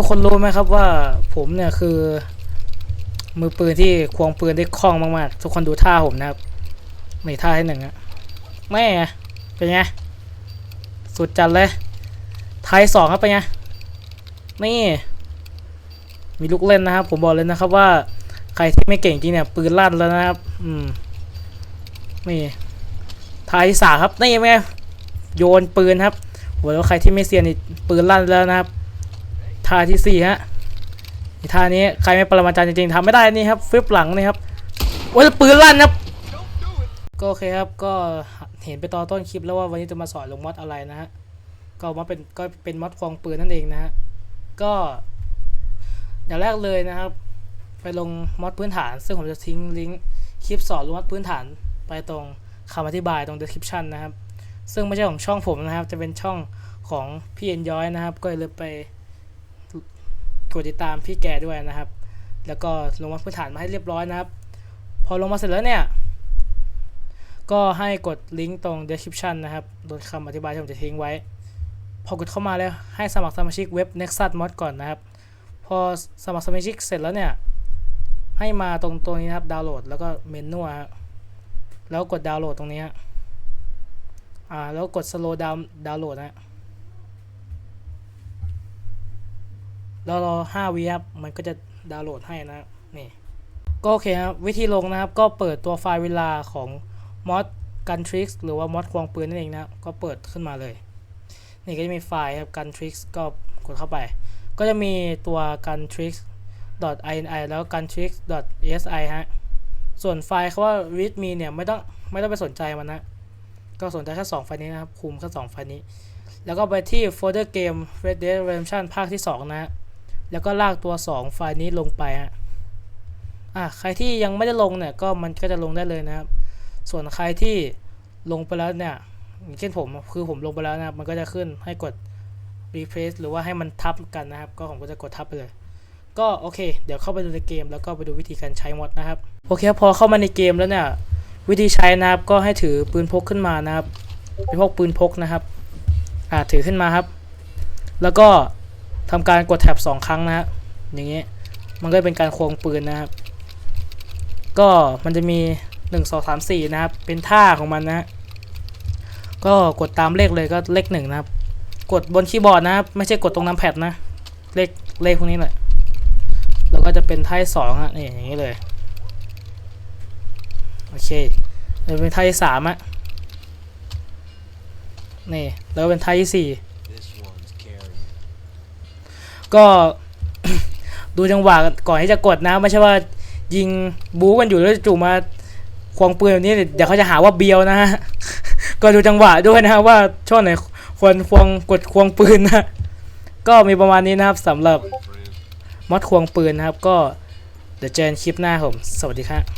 ทุกคนรู้ไหมครับว่าผมเนี่ยคือ มือปืนที่ควงปืนได้คล่องมากๆ ทุกคนดูท่าผมนะครับในท่าที่หนึ่งอะแม่เป็นไงสุดจัดเลยไทยสองครับเป็นไงนี่ มีลูกเล่นนะครับ ผมบอกเลยนะครับว่าใครที่ไม่เก่งจริงเนี่ยปืนลั่นแล้วนะครับ อืมนี่ทายสามครับนี่แม่งโยนปืนครับบอกเลยว่าใครที่ไม่เซียนนี่ปืนลั่นแล้วนะครับ ท่าที่สี่ฮะท่านี้ใครไม่ปรมาจารย์จริงๆทำไม่ได้นี่ครับฟิปหลังนี่ครับโอ้ยปืนลั่นครับก็โอเคครับก็เห็นไปตอนต้นคลิปแล้วว่าวันนี้จะมาสอนลงมอดอะไรนะฮะก็มาเป็นก็เป็นมอดควงปืนนั่นเองนะฮะก็อย่างแรกเลยนะครับ ไปลงมอดพื้นฐาน ซึ่งผมจะทิ้งลิงก์คลิปสอนลงมอดพื้นฐานไปตรงคำอธิบายตรง description นะครับ ซึ่งไม่ใช่ของช่องผมนะครับ จะเป็นช่องของพี่เอ็นย้อยนะครับ ก็เลยไป กดติดตามพี่แกด้วยนะครับ แล้วก็ลงมาพื้นฐานมาให้เรียบร้อยนะครับ พอลงมาเสร็จแล้วเนี่ยก็ให้กดลิงก์ตรง description นะครับโดยคำอธิบายที่ผมจะทิ้งไว้ พอกดเข้ามาแล้วให้สมัครสมาชิกเว็บ Nexus Mod ก่อนนะครับ พอสมัครสมาชิกเสร็จแล้วเนี่ย ให้มาตรงตัวนี้นะครับดาวน์โหลดแล้วก็เมนูแล้วกดดาวน์โหลดตรงนี้อ่าแล้วกด slow down ดาวน์โหลดนะ ฮะแล้วรอ5วิครับมันก็จะดาวน์โหลดให้นะนี่ก็โอเคครับวิธีลงนะครับ ก็เปิดตัวไฟล์เวลาของ mod gun tricks หรือว่า mod ควงปืนนั่นเองนะก็เปิดขึ้นมาเลย นี่ก็จะมีไฟล์ครับ gun tricks ก็กดเข้าไป ก็จะมีตัว gun tricks .ini แล้ว gun tricks .asi ฮะ ส่วนไฟล์เขาว่า read me เนี่ยไม่ต้องไม่ต้องไปสนใจมันนะ ก็สนใจแค่2ไฟล์นี้นะครับ คุมแค่2ไฟล์นี้ แล้วก็ไปที่โฟลเดอร์เกม Red Dead Redemption ภาคที่ 2 นะฮะ แล้วก็ลากตัว 2 ไฟล์นี้ลงไปฮะอะใครที่ยังไม่ได้ลงเนี่ยก็มันก็จะลงได้เลยนะครับ ส่วนใครที่ลงไปแล้วเนี่ยอย่างเช่นผมคือผมลงไปแล้วนะครับมันก็จะขึ้นให้กด replace หรือว่าให้มันทับกันนะครับ ก็ผมก็จะกดทับไปเลย ก็โอเค เดี๋ยวเข้าไปดูในเกม แล้วก็ไปดูวิธีการใช้มอดนะครับโอเคพอเข้ามาในเกมแล้วเนี่ยวิธีใช้นะครับก็ให้ถือปืนพกขึ้นมานะครับเป็นพวกปืนพกนะครับอ่าถือขึ้นมาครับ แล้วก็ ทำการกดแท็บสองครั้งนะฮะอย่างเงี้ยมันก็เป็นการควงปืนนะครับ ก็มันจะมี 1 2 3 4 นะครับ เป็นท่าของมันนะฮะก็กดตามเลขเลยก็เลขหนึ่งนะครับ กดบนคีย์บอร์ดนะครับ ไม่ใช่กดตรงน้ำแพดนะ เลขเลขพวกนี้แหละแล้วก็จะเป็นท่าที่สองอะนี่อย่างนี้เลยโอเคแล้วเป็นท่าที่สามอะนี่แล้วเป็นท่าที่สี่ ก็ดูจังหวะก่อนที่จะกดนะไม่ใช่ว่ายิงบู๊กันอยู่แล้วจู่มาควงปืนแบบนี้เดี๋ยวเขาจะหาว่าเบียวนะฮะก็ดูจังหวะด้วยนะว่าช่วงไหนควรควงกดควงปืนนะก็มีประมาณนี้นะครับสำหรับมอดควงปืนนะครับ ก็เดี๋ยวเจอกันคลิปหน้าผม สวัสดีครับ